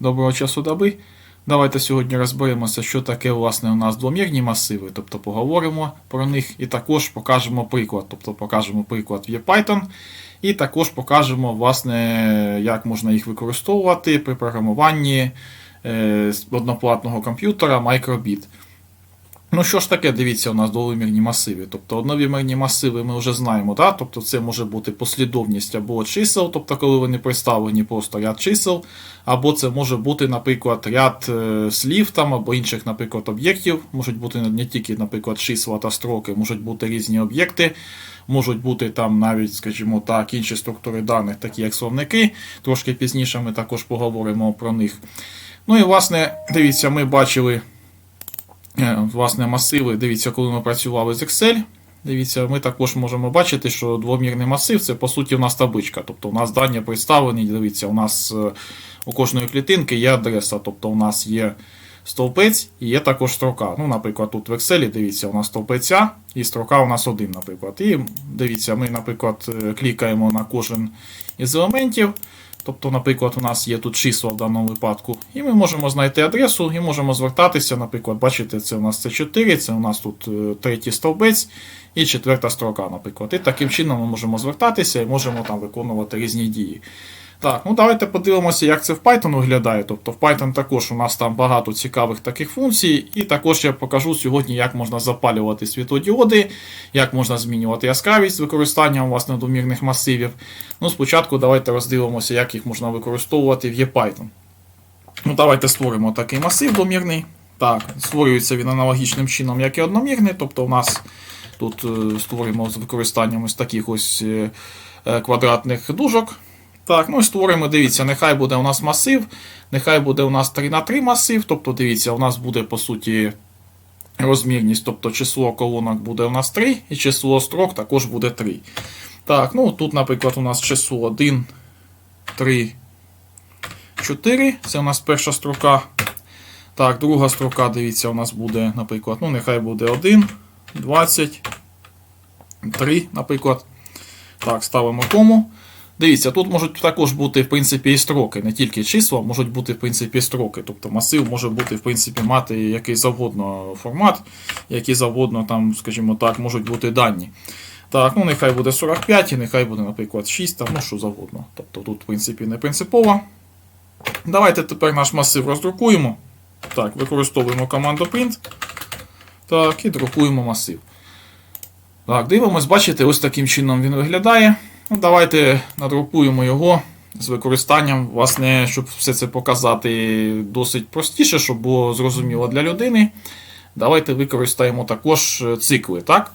Доброго часу доби. Давайте сьогодні розберемося, що таке власне у нас двомірні масиви, тобто поговоримо про них і також покажемо приклад, тобто покажемо приклад в Python, і також покажемо, власне, як можна їх використовувати при програмуванні е, одноплатного комп'ютера Microbit. Ну, що ж таке, дивіться, у нас двовимірні масиви. Тобто одновимірні масиви ми вже знаємо, да? тобто це може бути послідовність або чисел, тобто коли вони представлені просто ряд чисел, або це може бути, наприклад, ряд е, слів там, або інших, наприклад, об'єктів. Можуть бути не тільки, наприклад, числа та строки, можуть бути різні об'єкти, можуть бути там навіть, скажімо так, інші структури даних, такі як словники. Трошки пізніше ми також поговоримо про них. Ну і власне, дивіться, ми бачили. Е, власне, масиви. Дивіться, коли ми працювали з Excel. Дивіться, ми також можемо бачити, що двомірний масив це по суті у нас табличка. Тобто у нас дані представлені. Дивіться, у нас е, у кожної клітинки є адреса. Тобто у нас є стовпець і є також строка. Ну, Наприклад, тут в Excel, дивіться, у нас стовпець А і строка у нас один, наприклад. І дивіться, ми, наприклад, е, клікаємо на кожен із елементів. Тобто, наприклад, у нас є тут числа в даному випадку, і ми можемо знайти адресу і можемо звертатися. Наприклад, бачите, це у нас це 4, це у нас тут е, третій стовбець і четверта строка, наприклад. І таким чином ми можемо звертатися і можемо там виконувати різні дії. Так, ну давайте подивимося, як це в Python виглядає. Тобто в Python також у нас там багато цікавих таких функцій, і також я покажу сьогодні, як можна запалювати світлодіоди, як можна змінювати яскравість з використанням власне домірних масивів. Ну, спочатку давайте роздивимося, як їх можна використовувати в ePython. Ну, Давайте створимо такий масив домірний. Так, створюється він аналогічним чином, як і одномірний. Тобто у нас тут е, створюємо з використанням ось таких ось е, е, квадратних дужок. Так, ну і створимо, дивіться, нехай буде у нас масив, нехай буде у нас 3 на 3 масив. Тобто, дивіться, у нас буде, по суті, розмірність, тобто число колонок буде у нас 3, і число строк також буде 3. Так, ну тут, наприклад, у нас число 1, 3, 4. Це у нас перша строка. Так, друга строка, дивіться, у нас буде, наприклад, ну, нехай буде 1, 20, 3, наприклад. Так, ставимо кому. Дивіться, тут можуть також бути в принципі і строки, не тільки числа, можуть бути в принципі строки. Тобто масив може бути в принципі мати який завгодно формат, які завгодно там, скажімо так, можуть бути дані. Так, ну нехай буде 45 і нехай буде, наприклад, 6, там, ну що завгодно. Тобто тут, в принципі, не принципово. Давайте тепер наш масив роздрукуємо. Так, використовуємо команду print. Так, і друкуємо масив. Так, дивимось, бачите, ось таким чином він виглядає. Ну, Давайте надрукуємо його з використанням, власне, щоб все це показати досить простіше, щоб було зрозуміло для людини. Давайте використаємо також цикли. так?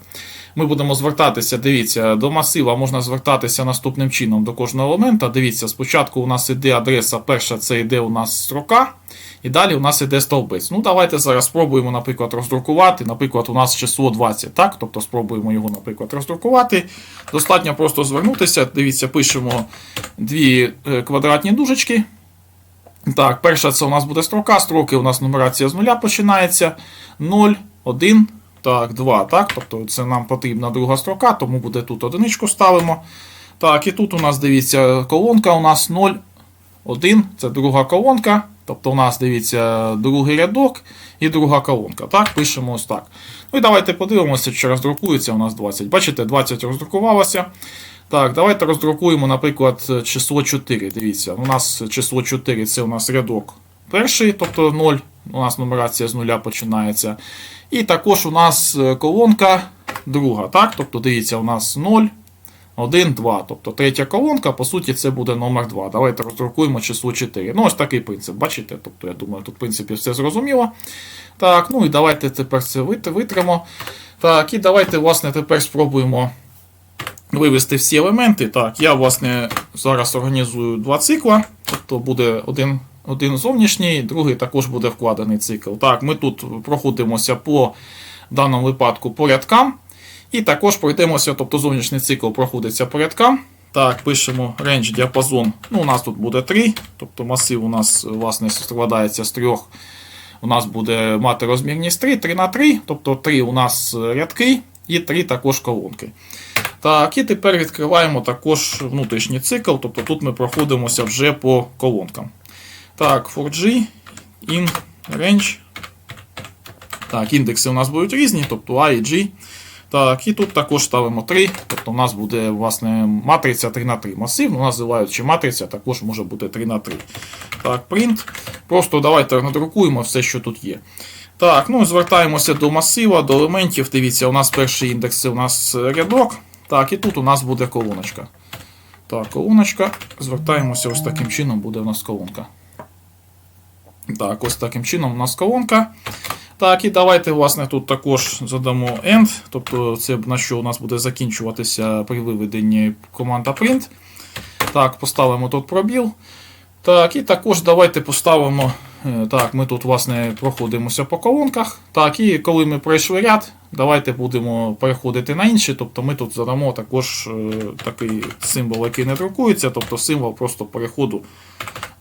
Ми будемо звертатися, дивіться, до масива можна звертатися наступним чином до кожного елемента. Дивіться, спочатку у нас іде адреса, перша це йде у нас строка, і далі у нас іде стовбець. Ну, давайте зараз спробуємо, наприклад, роздрукувати. Наприклад, у нас число 20, так? Тобто спробуємо його, наприклад, роздрукувати. Достатньо просто звернутися. Дивіться, пишемо дві е, квадратні дужечки. Так, перша це у нас буде строка, строки у нас нумерація з нуля починається. 0, 1. Так, 2, так? Тобто це нам потрібна друга строка, тому буде тут одиничку ставимо. Так, і тут у нас, дивіться, колонка у нас 0, 1, це друга колонка. Тобто у нас, дивіться, другий рядок і друга колонка. Так, пишемо ось так. Ну і давайте подивимося, чи роздрукується у нас 20. Бачите, 20 роздрукувалося. Так, давайте роздрукуємо, наприклад, число 4. Дивіться, у нас число 4 це у нас рядок перший, тобто 0. У нас нумерація з нуля починається. І також у нас е, колонка друга. так? Тобто, дивіться, у нас 0, 1, 2. Тобто третя колонка, по суті, це буде номер 2. Давайте роздрукуємо число 4. Ну, ось такий принцип, бачите? Тобто, я думаю, тут, в принципі, все зрозуміло. Так, ну і давайте тепер це витримо. Так, і давайте, власне, тепер спробуємо вивести всі елементи. Так, я, власне, зараз організую два цикла. Тобто буде один. Один зовнішній, другий також буде вкладений цикл. Так, ми тут проходимося по в даному випадку по рядкам. І також пройдемося, тобто зовнішній цикл проходиться по рядкам. Так, пишемо range діапазон. Ну, У нас тут буде 3, тобто масив у нас власне складається з трьох. У нас буде мати розмірність 3, 3 на 3, тобто 3 у нас рядки і 3 також колонки. Так, і тепер відкриваємо також внутрішній цикл, тобто тут ми проходимося вже по колонкам. Так, 4G, in, range. Так, індекси у нас будуть різні, тобто A і G. Так, і тут також ставимо 3. Тобто у нас буде власне матриця 3 на 3 масив, ну, називають матриця, також може бути 3 на 3 Так, print. Просто давайте надрукуємо все, що тут є. Так, ну звертаємося до масива, до елементів. Дивіться, у нас перший індекс це у нас рядок. Так, і тут у нас буде колоночка. Так, колоночка. Звертаємося ось таким чином, буде у нас колонка. Так, ось таким чином у нас колонка. Так, і давайте, власне, тут також задамо end, тобто це на що у нас буде закінчуватися при виведенні команда print. Так, поставимо тут пробіл. Так, і також давайте поставимо. е, Так, ми тут, власне, проходимося по колонках. Так, і коли ми пройшли ряд, давайте будемо переходити на інші. Тобто ми тут задамо також е, такий символ, який не друкується, тобто символ просто переходу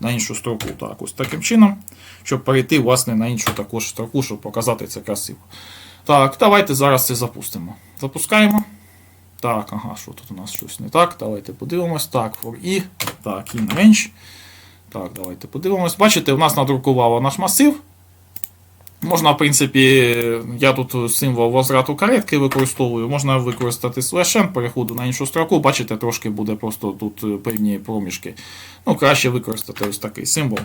на іншу строку. Так, ось таким чином, щоб перейти власне, на іншу також строку, щоб показати це красиво. Так, давайте зараз це запустимо. Запускаємо. Так, ага, що тут у нас щось не так. Давайте подивимось. Так, for i. Так, in range. Так, давайте подивимось. Бачите, у нас надрукувало наш масив. Можна, в принципі, я тут символ возврату каретки використовую, можна використати слешен, переходу на іншу строку. Бачите, трошки буде просто тут певні проміжки. Ну, краще використати ось такий символ.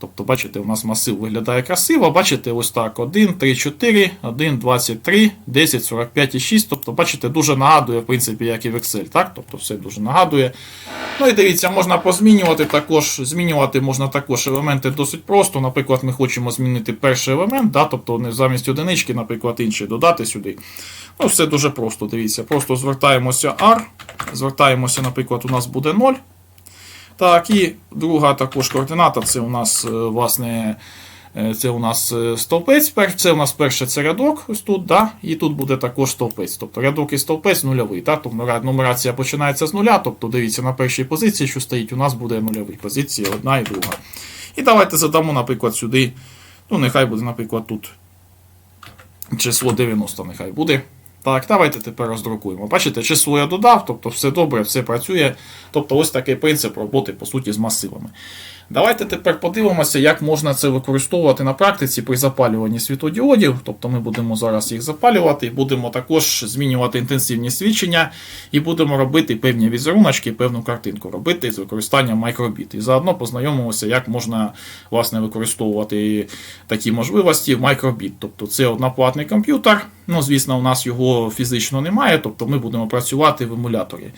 Тобто, бачите, у нас масив виглядає красиво. Бачите, ось так: 1, 3, 4, 1, 23, 10, 45 і 6. Тобто, бачите, дуже нагадує, в принципі, як і в Excel. Так? Тобто, все дуже нагадує. Ну і дивіться, можна позмінювати також. Змінювати можна також елементи досить просто. Наприклад, ми хочемо змінити перший елемент, да? тобто не замість одинички, наприклад, інший додати сюди. Ну, все дуже просто. Дивіться. Просто звертаємося R. Звертаємося, наприклад, у нас буде 0. Так, і друга також координата це у нас, е, власне, е, це у нас е, стовпець. Це у нас перше це рядок, ось тут, да? і тут буде також стовпець. Тобто рядок і стовпець нульовий. Так? Тобто нумерація починається з нуля. Тобто, дивіться, на першій позиції, що стоїть, у нас буде нульові позиції, одна і друга. І давайте задамо, наприклад, сюди. Ну, нехай буде, наприклад, тут число 90, нехай буде. Так, давайте тепер роздрукуємо. Бачите, число я додав, тобто все добре, все працює. Тобто ось такий принцип роботи, по суті, з масивами. Давайте тепер подивимося, як можна це використовувати на практиці при запалюванні світлодіодів. Тобто ми будемо зараз їх запалювати, будемо також змінювати інтенсивні свідчення, і будемо робити певні візеруночки, певну картинку робити з використанням мікробіт. І заодно познайомимося, як можна власне використовувати такі можливості в мікробіт. Тобто це одноплатний комп'ютер. Ну, звісно, у нас його фізично немає, тобто ми будемо працювати в емуляторі.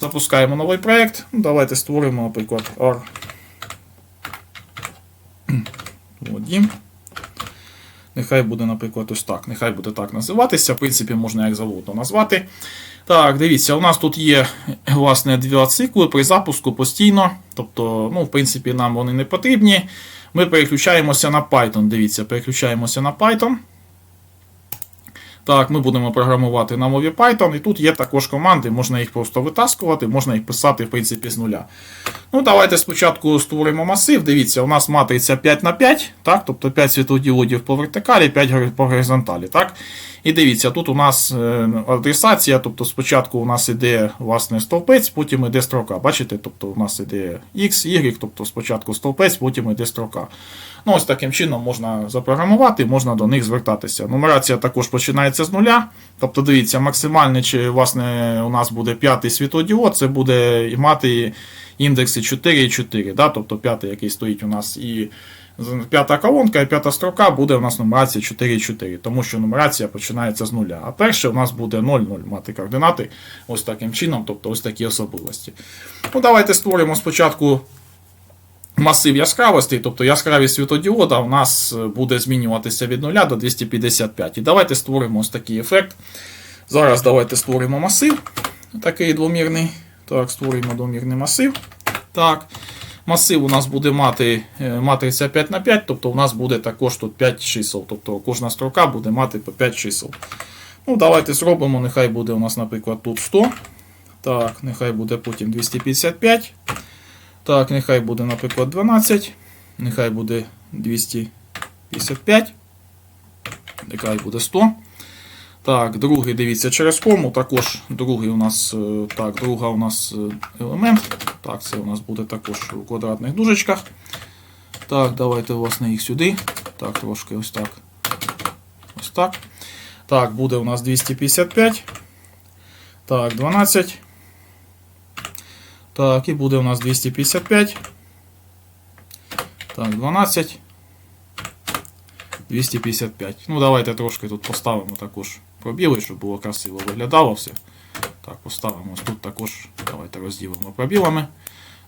Запускаємо новий проєкт. Давайте створимо, наприклад, R. Вводім. Нехай буде, наприклад, ось так. Нехай буде так називатися. В принципі, можна як завгодно назвати. Так, дивіться, у нас тут є власне два цикли при запуску постійно. Тобто, ну, в принципі, нам вони не потрібні. Ми переключаємося на Python. Дивіться, переключаємося на Python. Так, ми будемо програмувати на мові Python, і тут є також команди, можна їх просто витаскувати, можна їх писати, в принципі, з нуля. Ну, давайте спочатку створимо масив. Дивіться, у нас матриця 5 на 5, так, тобто 5 світлодіодів по вертикалі, 5 по горизонталі. Так? І дивіться, тут у нас е, адресація, тобто спочатку у нас іде власне стовпець, потім іде строка. Бачите, тобто у нас іде X, Y, тобто спочатку стовпець, потім іде строка. Ну, ось таким чином можна запрограмувати, можна до них звертатися. Нумерація також починається з нуля. Тобто, дивіться, максимальний, чи власне у нас буде п'ятий світлодіод, це буде мати індекси 4 і 4. Да? Тобто п'ятий, який стоїть у нас, і п'ята колонка і п'ята строка буде у нас нумерація 4 і 4, тому що нумерація починається з нуля. А перше у нас буде 0, 0 мати координати ось таким чином, тобто ось такі особливості. Ну, Давайте створимо спочатку масив яскравостей, тобто яскравість світодіода у нас е, буде змінюватися від 0 до 255. І давайте створимо ось такий ефект. Зараз давайте створимо масив, такий двомірний. Так, створюємо двомірний масив. Так. Масив у нас буде мати е, матриця 5 на 5, тобто у нас буде також тут 5 чисел. Тобто кожна строка буде мати по 5 чисел. Ну, давайте зробимо, нехай буде у нас, наприклад, тут 100. Так, нехай буде потім 255. Так, нехай буде, наприклад, 12. Нехай буде 255. Нехай буде 100. Так, другий, дивіться, через кому. Також другий у нас, е, так, друга у нас е, елемент. Так, це у нас буде також у квадратних дужечках. Так, давайте власне їх сюди. Так, трошки ось так. Ось так. Так, буде у нас 255. Так, 12. Так, і буде у нас 255. Так, 12. 255. Ну, давайте трошки тут поставимо також пробіли, щоб було красиво виглядало все. Так, поставимо тут також. Давайте розділимо пробілами.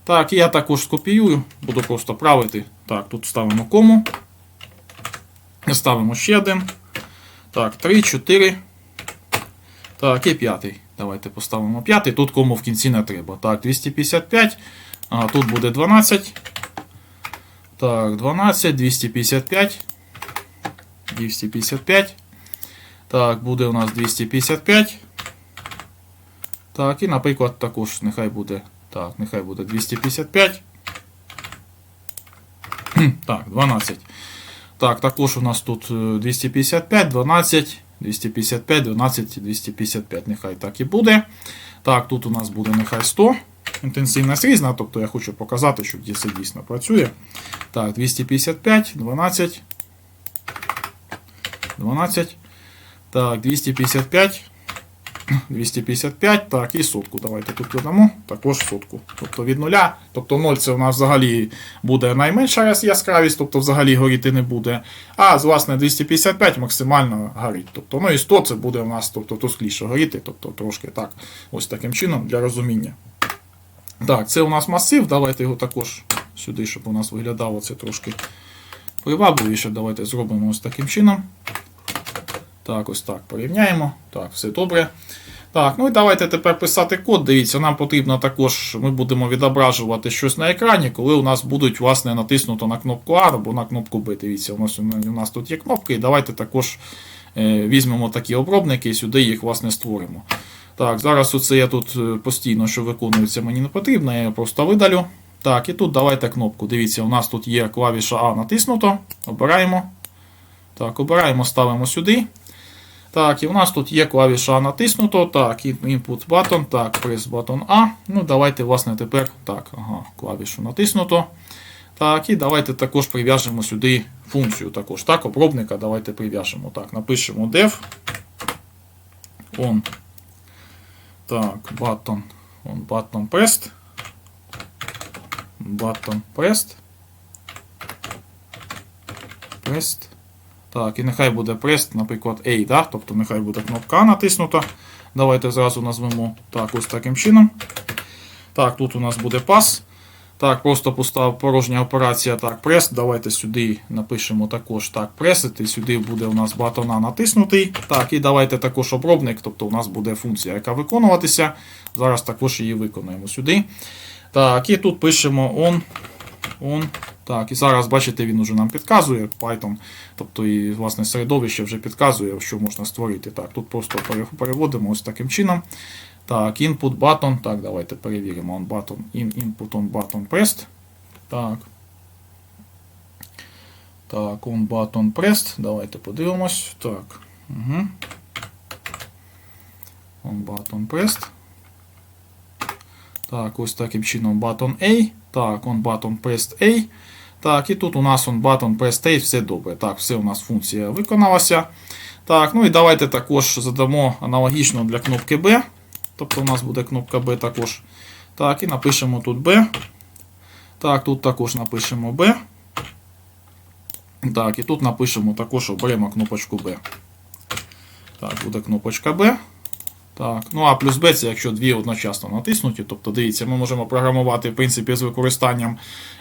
Так, я також скопіюю, буду просто правити. Так, тут ставимо кому. Ставимо ще один. Так, 3, 4. Так, і п'ятий. Давайте поставимо п'ятий. Тут кому в кінці не треба. Так, 255. А, тут буде 12. Так, 12, 255. 255. Так, буде у нас 255. Так, і, наприклад, також нехай буде. Так, нехай буде 255. Так, 12. Так, також у нас тут е, 255, 12, 255, 12 255. Нехай так і буде. Так, тут у нас буде нехай 100. Інтенсивність різна, тобто я хочу показати, що це дійсно працює. Так, 255, 12. 12. Так, 255. 255, так, і сотку. Давайте тут додамо також сотку. Тобто від нуля. Тобто 0 це у нас взагалі буде найменша яс- яскравість, тобто взагалі горіти не буде. А власне 255 максимально горить. Тобто, ну і 100 це буде у нас тобто, тускліше горіти, тобто трошки так, ось таким чином для розуміння. Так, це у нас масив. Давайте його також сюди, щоб у нас виглядало це трошки привабливіше. Давайте зробимо ось таким чином. Так, ось так порівняємо. Так, все добре. Так, ну і давайте тепер писати код. Дивіться, нам потрібно також, ми будемо відображувати щось на екрані, коли у нас будуть, власне, натиснуто на кнопку А або на кнопку Б. Дивіться, у нас, у нас тут є кнопки, і давайте також е, візьмемо такі обробники і сюди їх, власне, створимо. Так, зараз оце я тут е, постійно, що виконується, мені не потрібно, я його просто видалю. Так, і тут давайте кнопку. Дивіться, у нас тут є клавіша А натиснуто. Обираємо. Так, обираємо, ставимо сюди. Так, і в нас тут є клавіша натиснуто. Так, input button, так, press button A. Ну, давайте, власне, тепер так, ага, клавішу натиснуто. Так, і давайте також прив'яжемо сюди функцію також. Так, обробника давайте прив'яжемо. Так, напишемо dev. On. Так, button. On button pressed. Button pressed. Pressed. Так, і нехай буде pressed, наприклад, A, да? тобто нехай буде кнопка натиснута. Давайте зразу назвемо так, ось таким чином. Так, тут у нас буде pass. Так, просто постав порожня операція. Так, press. Давайте сюди напишемо також так, pressити. Сюди буде у нас батон натиснутий. Так, і давайте також обробник, тобто у нас буде функція, яка виконуватися. Зараз також її виконуємо сюди. Так, і тут пишемо on. On. Так, і зараз, бачите, він уже нам підказує Python. Тобто і власне середовище вже підказує, що можна створити. Так, тут просто переводимо ось таким чином. Так, input button. Так, давайте перевіримо. On button, in, input on button pressed. Так. Так, on button pressed. Давайте подивимось. Так. Угу. On button pressed. Так, ось таким чином button A. Так, on button pressed A. Так, і тут у нас on button pressed A, все добре. Так, все у нас функція виконалася. Так, ну і давайте також задамо аналогічно для кнопки B. Тобто у нас буде кнопка B також. Так, і напишемо тут B. Так, тут також напишемо B. Так, і тут напишемо також оберемо кнопочку B. Так, буде кнопочка B. Так, ну а плюс B це якщо дві одночасно натиснуті. Тобто, дивіться, ми можемо програмувати в принципі з використанням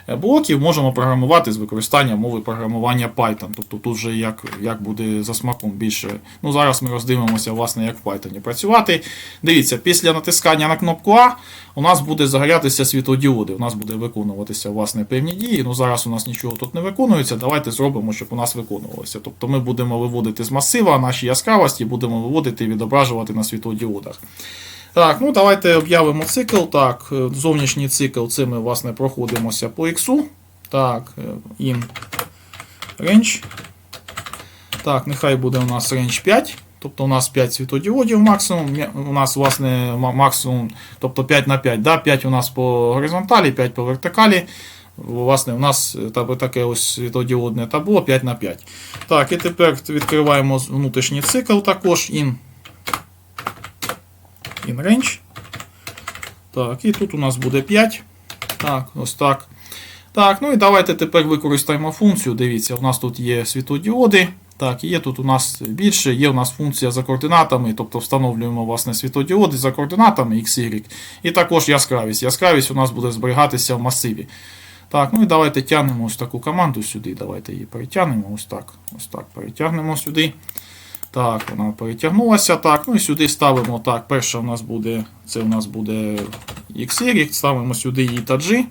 е, блоків, можемо програмувати з використанням мови програмування Python. Тобто тут вже як, як буде за смаком більше. Ну зараз ми роздивимося, власне, як в Python працювати. Дивіться, після натискання на кнопку А у нас буде загорятися світлодіоди, у нас буде виконуватися власне певні дії. Ну зараз у нас нічого тут не виконується. Давайте зробимо, щоб у нас виконувалося. Тобто ми будемо виводити з масива наші яскравості, будемо виводити і відображувати на світлодіодах. Так, ну давайте об'явимо цикл. Так, е, зовнішній цикл це ми власне проходимося по X. Так, е, in range. Так, нехай буде у нас range 5. Тобто у нас 5 світодіодів максимум. У нас, власне, максимум, тобто 5 на 5. Да? 5 у нас по горизонталі, 5 по вертикалі. Власне, у нас е, таке ось світодіодне табло 5 на 5 Так, і тепер відкриваємо внутрішній цикл також in, in range. Так, і тут у нас буде 5. Так, ось так. Так, ну і давайте тепер використаємо функцію. Дивіться, у нас тут є світодіоди. Так, є тут у нас більше, є у нас функція за координатами, тобто встановлюємо власне світодіоди за координатами x, y. І також яскравість. Яскравість у нас буде зберігатися в масиві. Так, ну і давайте тягнемо ось таку команду сюди. Давайте її перетягнемо. Ось так. Ось так перетягнемо сюди. Так, вона перетягнулася. Так, ну і сюди ставимо так. Перша у нас буде, це у нас буде XY, ставимо сюди і та G.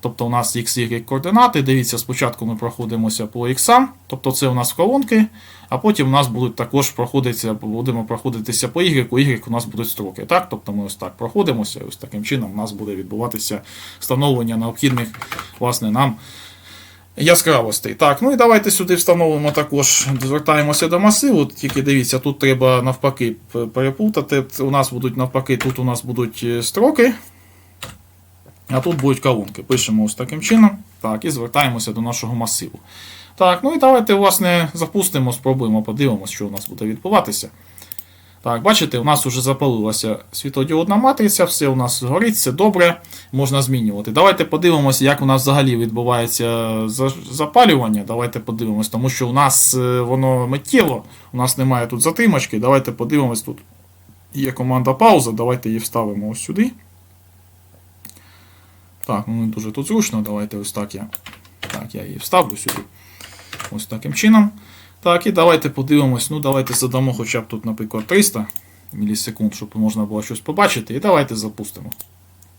Тобто у нас x, y координати. Дивіться, спочатку ми проходимося по x, тобто це у нас колонки, а потім у нас будуть також проходитися, будемо проходитися по y, y у нас будуть строки. Так? Тобто ми ось так проходимося, ось таким чином у нас буде відбуватися встановлення необхідних власне, нам яскравостей. Так, ну і давайте сюди встановимо також, звертаємося до масиву. Тільки дивіться, тут треба навпаки п- переплутати. У нас будуть навпаки, тут у нас будуть е, строки. А тут будуть колонки. Пишемо ось таким чином. Так, і звертаємося до нашого масиву. Так, ну і давайте, власне, запустимо, спробуємо, подивимося, що у нас буде відбуватися. Так, бачите, у нас вже запалилася світлодіодна матриця, все у нас горить, все добре, можна змінювати. Давайте подивимося, як у нас взагалі відбувається запалювання. Давайте подивимось, тому що у нас е, воно миттєво, у нас немає тут затримочки. Давайте подивимось, тут є команда пауза, давайте її вставимо ось сюди. Так, ну не дуже тут зручно, давайте ось так я. Так, я її вставлю сюди. Ось таким чином. Так, і давайте подивимось. Ну, давайте задамо хоча б тут, наприклад, 300 мілісекунд, щоб можна було щось побачити. І давайте запустимо.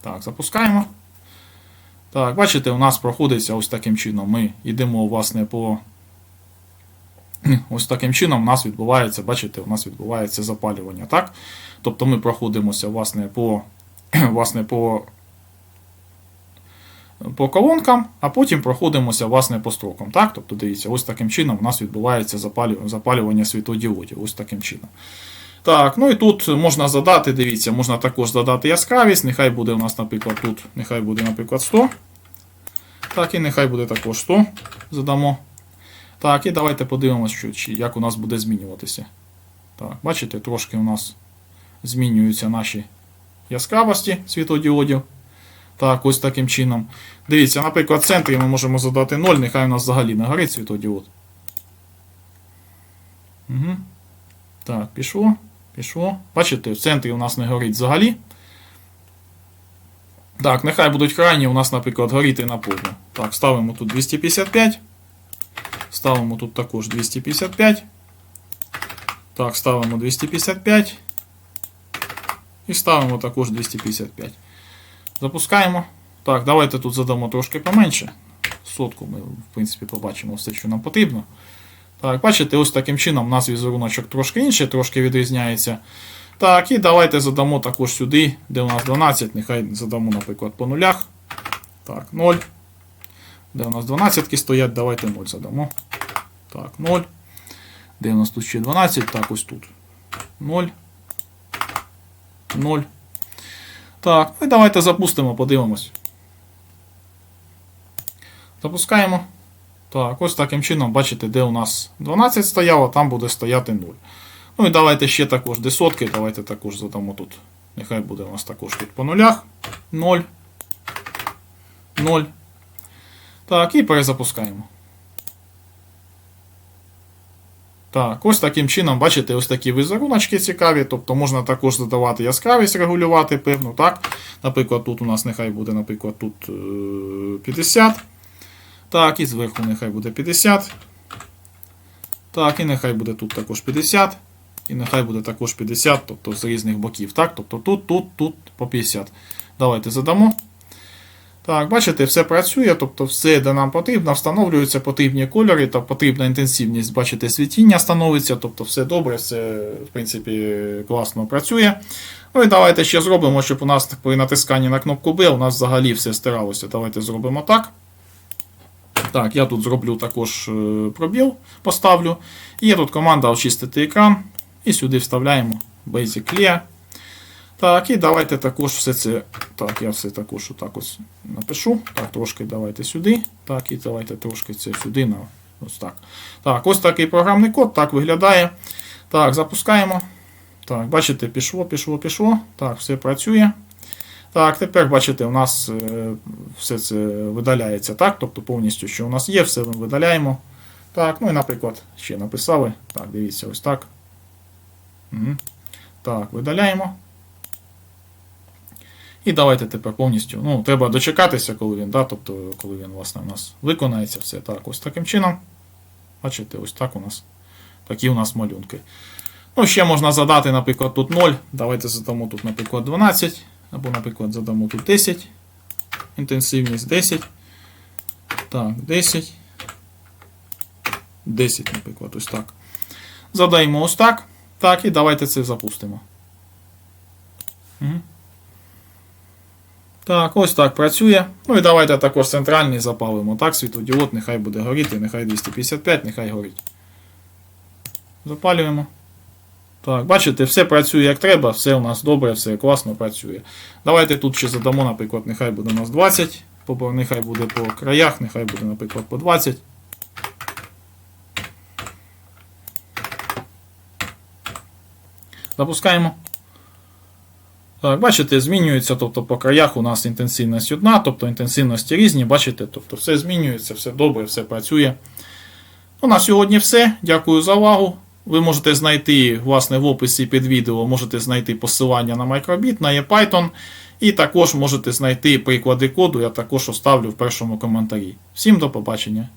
Так, запускаємо. Так, бачите, у нас проходиться ось таким чином. Ми йдемо, власне, по. Ось таким чином у нас відбувається, бачите, у нас відбувається запалювання. так? Тобто ми проходимося, власне, по, власне, по по колонкам, а потім проходимося власне по строкам. Так? Тобто, дивіться, ось таким чином у нас відбувається запалювання світодіодів. Ось таким чином. Так, ну і тут можна задати, дивіться, можна також задати яскравість. Нехай буде у нас, наприклад, тут, нехай буде, наприклад, 100. Так, і нехай буде також 100. Задамо. Так, і давайте подивимося, як у нас буде змінюватися. Так, бачите, трошки у нас змінюються наші яскравості світодіодів. Так, ось таким чином. Дивіться, наприклад, в центрі ми можемо задати 0, нехай у нас взагалі не горить світодіод. Угу. Так, пішло. Пішло. Бачите, в центрі у нас не горить взагалі. Так, нехай будуть крайні у нас, наприклад, горіти наповну. Так, ставимо тут 255. Ставимо тут також 255. Так, ставимо 255. І ставимо також 255. Запускаємо. Так, давайте тут задамо трошки поменше. Сотку ми, в принципі, побачимо все, що нам потрібно. Так, бачите, ось таким чином у нас візеруночок трошки інший, трошки відрізняється. Так, і давайте задамо також сюди, де у нас 12, нехай задамо, наприклад, по нулях. Так, 0. Де у нас 12 стоять, давайте 0 задамо. Так, 0. Де у нас тут ще 12? Так, ось тут. 0. 0. Так, ну і давайте запустимо, подивимось. Запускаємо. Так, ось таким чином, бачите, де у нас 12 стояло, там буде стояти 0. Ну і давайте ще також де сотки, давайте також задамо тут. Нехай буде у нас також тут по нулях. 0. 0. Так, і перезапускаємо. Так, ось таким чином, бачите, ось такі візеруночки цікаві. Тобто можна також задавати яскравість, регулювати певну. так. Наприклад, тут у нас нехай буде, наприклад, тут е, 50. Так, і зверху нехай буде 50. Так, і нехай буде тут також 50. І нехай буде також 50, тобто з різних боків. Так, тобто тут, тут, тут по 50. Давайте задамо. Так, бачите, все працює, тобто все, де нам потрібно, встановлюються потрібні кольори та потрібна інтенсивність, бачите, світіння становиться, тобто все добре, все, в принципі, класно працює. Ну і давайте ще зробимо, щоб у нас при натисканні на кнопку B у нас взагалі все стиралося. Давайте зробимо так. Так, я тут зроблю також е, пробіл, поставлю. І є тут команда очистити екран. І сюди вставляємо Basic Clear. Так, і давайте також все це. Так, я все також отак ось напишу. Так, трошки давайте сюди. Так, і давайте трошки це сюди. На, ось так. Так, ось такий програмний код, так виглядає. Так, запускаємо. Так, бачите, пішло, пішло, пішло. Так, все працює. Так, тепер бачите, у нас е, все це видаляється, так? Тобто повністю, що у нас є, все ми видаляємо. Так, ну і, наприклад, ще написали. Так, дивіться, ось так. Угу. Так, видаляємо. І давайте тепер повністю. Ну, треба дочекатися, коли він, да, тобто, коли він власне у нас виконається все. Так, ось таким чином. Бачите, ось так у нас. Такі у нас малюнки. Ну, ще можна задати, наприклад, тут 0. Давайте задамо тут, наприклад, 12. Або, наприклад, задамо тут 10. Інтенсивність 10. Так, 10. 10, наприклад, ось так. Задаємо ось так. Так, і давайте це запустимо. Угу. Так, ось так працює. Ну і давайте також центральний запалимо. Так, світлодіод нехай буде горіти, нехай 255, нехай горить. Запалюємо. Так, бачите, все працює як треба, все у нас добре, все класно працює. Давайте тут ще задамо, наприклад, нехай буде у нас 20, нехай буде по краях, нехай буде, наприклад, по 20. Запускаємо. Так, бачите, змінюється, тобто по краях у нас інтенсивність одна, тобто інтенсивності різні, бачите, тобто все змінюється, все добре, все працює. Ну, на сьогодні все. Дякую за увагу. Ви можете знайти, власне, в описі під відео можете знайти посилання на Microbit, на ePython. І також можете знайти приклади коду, я також оставлю в першому коментарі. Всім до побачення!